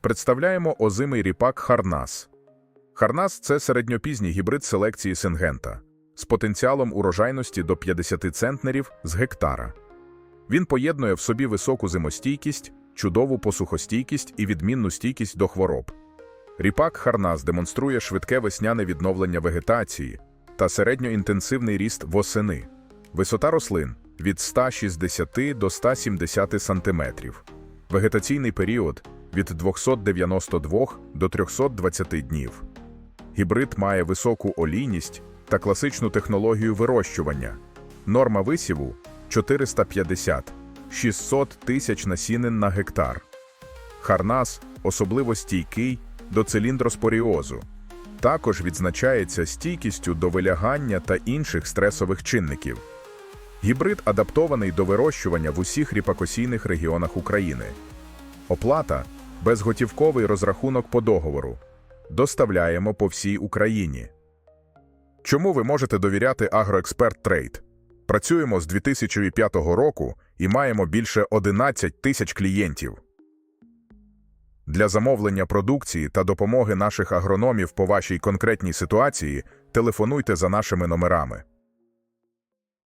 Представляємо озимий ріпак Харнас. Харнас це середньопізній гібрид селекції Сингента з потенціалом урожайності до 50 центнерів з гектара. Він поєднує в собі високу зимостійкість, чудову посухостійкість і відмінну стійкість до хвороб. Ріпак Харнас демонструє швидке весняне відновлення вегетації та середньоінтенсивний ріст восени. Висота рослин від 160 до 170 см. Вегетаційний період від 292 до 320 днів. Гібрид має високу олійність та класичну технологію вирощування. Норма висіву 450-600 тисяч насінин на гектар. Харнас особливо стійкий до циліндроспоріозу. Також відзначається стійкістю до вилягання та інших стресових чинників. Гібрид адаптований до вирощування в усіх ріпакосійних регіонах України. Оплата безготівковий розрахунок по договору. Доставляємо по всій Україні. Чому ви можете довіряти Агроексперт Трейд? Працюємо з 2005 року і маємо більше 11 тисяч клієнтів. Для замовлення продукції та допомоги наших агрономів по вашій конкретній ситуації телефонуйте за нашими номерами.